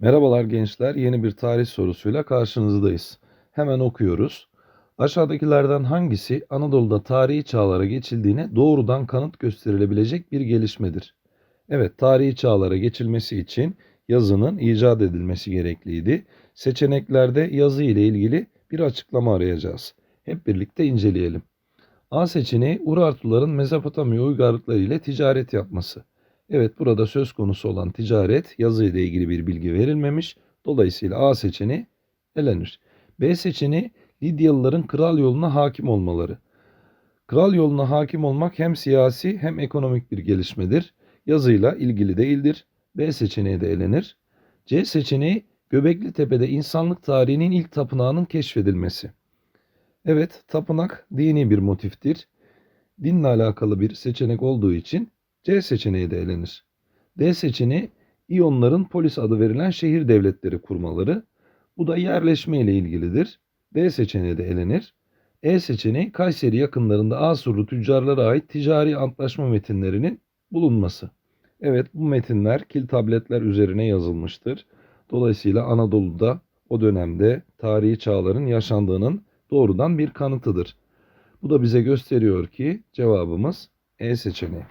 Merhabalar gençler, yeni bir tarih sorusuyla karşınızdayız. Hemen okuyoruz. Aşağıdakilerden hangisi Anadolu'da tarihi çağlara geçildiğine doğrudan kanıt gösterilebilecek bir gelişmedir? Evet, tarihi çağlara geçilmesi için yazının icat edilmesi gerekliydi. Seçeneklerde yazı ile ilgili bir açıklama arayacağız. Hep birlikte inceleyelim. A seçeneği Urartuların Mezopotamya uygarlıkları ile ticaret yapması. Evet burada söz konusu olan ticaret yazı ile ilgili bir bilgi verilmemiş. Dolayısıyla A seçeneği elenir. B seçeneği Lidyalıların kral yoluna hakim olmaları. Kral yoluna hakim olmak hem siyasi hem ekonomik bir gelişmedir. Yazıyla ilgili değildir. B seçeneği de elenir. C seçeneği Göbekli Tepe'de insanlık tarihinin ilk tapınağının keşfedilmesi. Evet, tapınak dini bir motiftir. Dinle alakalı bir seçenek olduğu için C seçeneği de elenir. D seçeneği İyonların polis adı verilen şehir devletleri kurmaları. Bu da yerleşme ile ilgilidir. D seçeneği de elenir. E seçeneği Kayseri yakınlarında Asurlu tüccarlara ait ticari antlaşma metinlerinin bulunması. Evet bu metinler kil tabletler üzerine yazılmıştır. Dolayısıyla Anadolu'da o dönemde tarihi çağların yaşandığının doğrudan bir kanıtıdır. Bu da bize gösteriyor ki cevabımız E seçeneği.